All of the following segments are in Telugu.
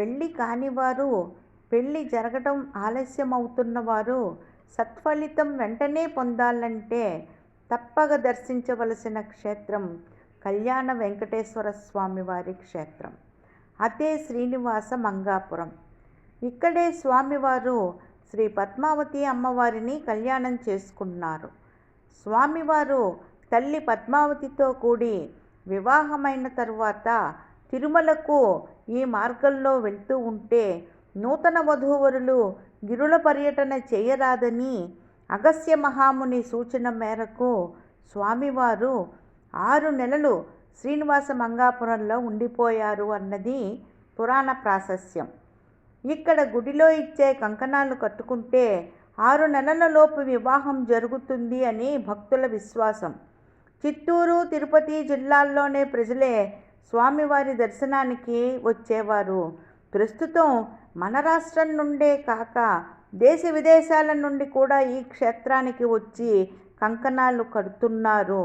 పెళ్ళి కానివారు పెళ్ళి జరగటం ఆలస్యం అవుతున్నవారు సత్ఫలితం వెంటనే పొందాలంటే తప్పక దర్శించవలసిన క్షేత్రం కళ్యాణ వెంకటేశ్వర స్వామి వారి క్షేత్రం. అదే శ్రీనివాస మంగాపురం. ఇక్కడే స్వామివారు శ్రీ పద్మావతి అమ్మవారిని కళ్యాణం చేసుకున్నారు. స్వామివారు తల్లి పద్మావతితో కూడి వివాహమైన తరువాత తిరుమలకు ఈ మార్గంలో వెళ్తూ ఉంటే నూతన వధూవరులు గిరుల పర్యటన చేయరాదని అగస్త్య మహాముని సూచన మేరకు స్వామివారు ఆరు నెలలు శ్రీనివాస మంగాపురంలో ఉండిపోయారు అన్నది పురాణ ప్రాశస్యం. ఇక్కడ గుడిలో ఇచ్చే కంకణాలు కట్టుకుంటే ఆరు నెలలలోపు వివాహం జరుగుతుంది అని భక్తుల విశ్వాసం. చిత్తూరు తిరుపతి జిల్లాల్లోనే ప్రజలే స్వామివారి దర్శనానికి వచ్చేవారు. ప్రస్తుతం మన రాష్ట్రం నుండే కాక దేశ విదేశాల నుండి కూడా ఈ క్షేత్రానికి వచ్చి కంకణాలు కడుతున్నారు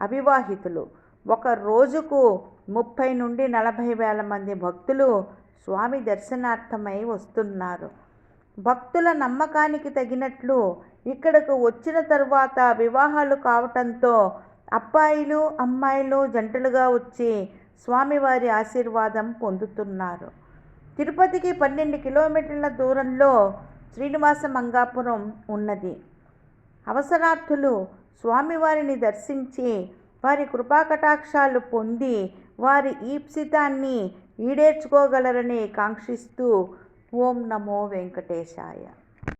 అవివాహితులు. ఒక రోజుకు ముప్పై నుండి నలభై వేల మంది భక్తులు స్వామి దర్శనార్థమై వస్తున్నారు. భక్తుల నమ్మకానికి తగినట్లు ఇక్కడకు వచ్చిన తరువాత వివాహాలు కావటంతో అబ్బాయిలు అమ్మాయిలు జంటలుగా వచ్చి స్వామివారి ఆశీర్వాదం పొందుతున్నారు. తిరుపతికి పన్నెండు కిలోమీటర్ల దూరంలో శ్రీనివాస మంగాపురం ఉన్నది. అవసరార్థులు స్వామివారిని దర్శించి వారి కృపాకటాక్షాలు పొంది వారి ఈప్సితాన్ని ఈడేర్చుకోగలరని కాంక్షిస్తూ ఓం నమో వెంకటేశాయ.